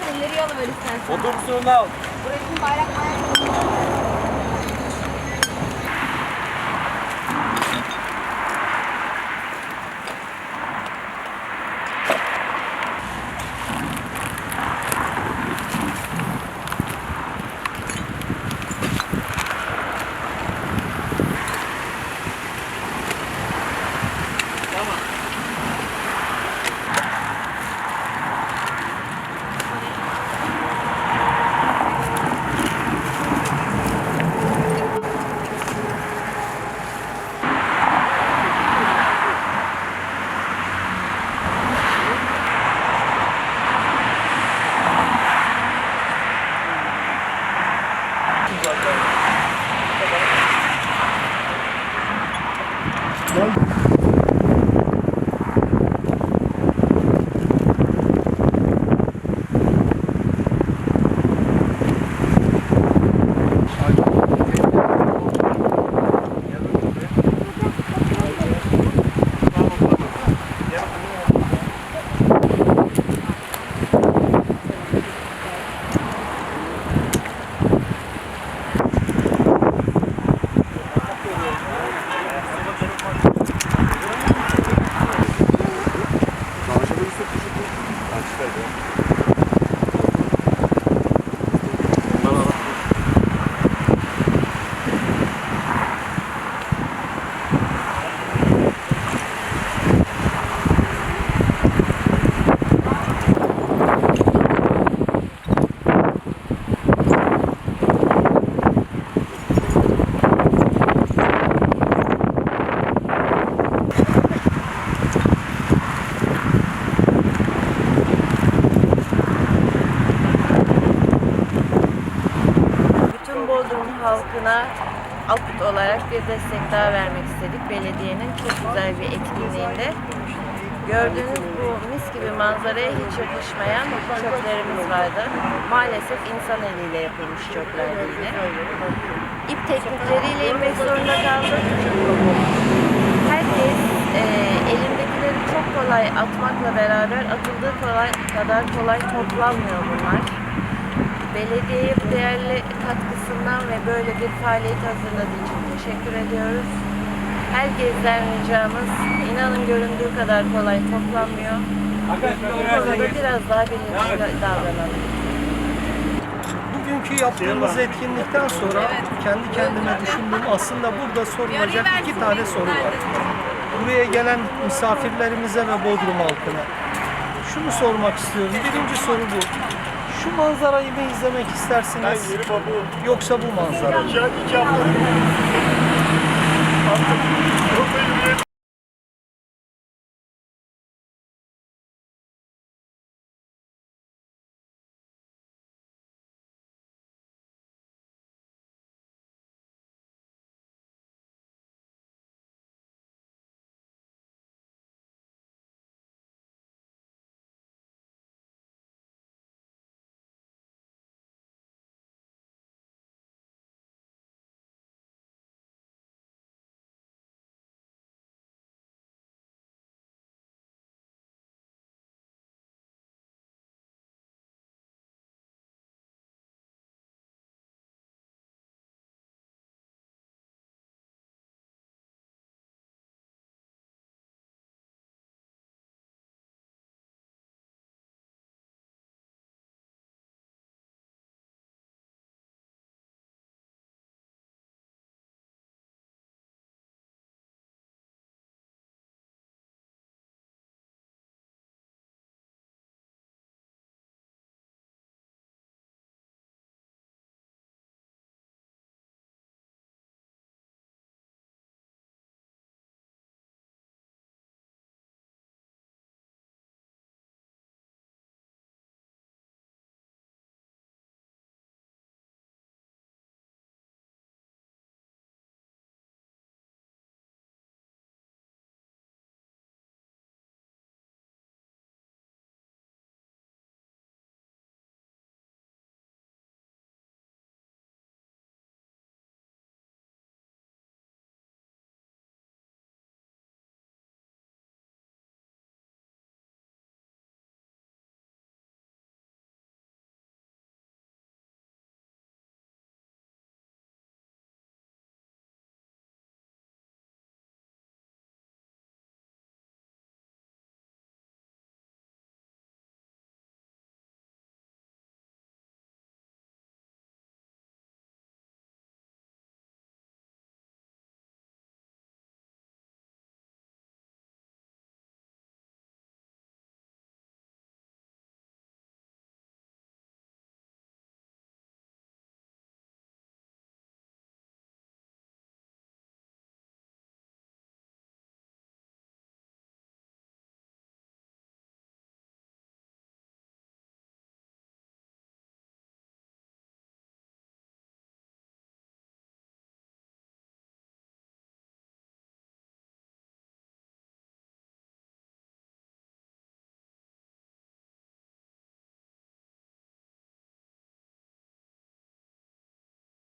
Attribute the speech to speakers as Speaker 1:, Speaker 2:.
Speaker 1: Hakan ileriye alıver istersen.
Speaker 2: Otobüsün önüne al.
Speaker 1: Buraya bayrak bayrak.
Speaker 3: Bodrum halkına Alput olarak bir destek daha vermek istedik. Belediyenin çok güzel bir etkinliğinde. Gördüğünüz bu mis gibi manzaraya hiç yakışmayan çöplerimiz vardı. Maalesef insan eliyle yapılmış çöplerdi yine. İp teknikleriyle inmek zorunda kaldık. Herkes e, elindekileri çok kolay atmakla beraber atıldığı kolay, kadar kolay toplanmıyor bunlar. Belediyeye bu değerli katkısından ve böyle bir faaliyet hazırladığı için teşekkür ediyoruz. Herkesten ricamız inanın göründüğü kadar kolay toplanmıyor. Bu konuda biraz daha bilinçli davranalım.
Speaker 4: Bugünkü yaptığımız etkinlikten sonra kendi kendime düşündüm aslında burada sorulacak iki tane soru var. Buraya gelen misafirlerimize ve Bodrum halkına. Şunu sormak istiyorum. Birinci soru bu. Şu manzarayı mı izlemek istersiniz? Yoksa bu manzarayı? mı?
Speaker 5: İki hafta. Artık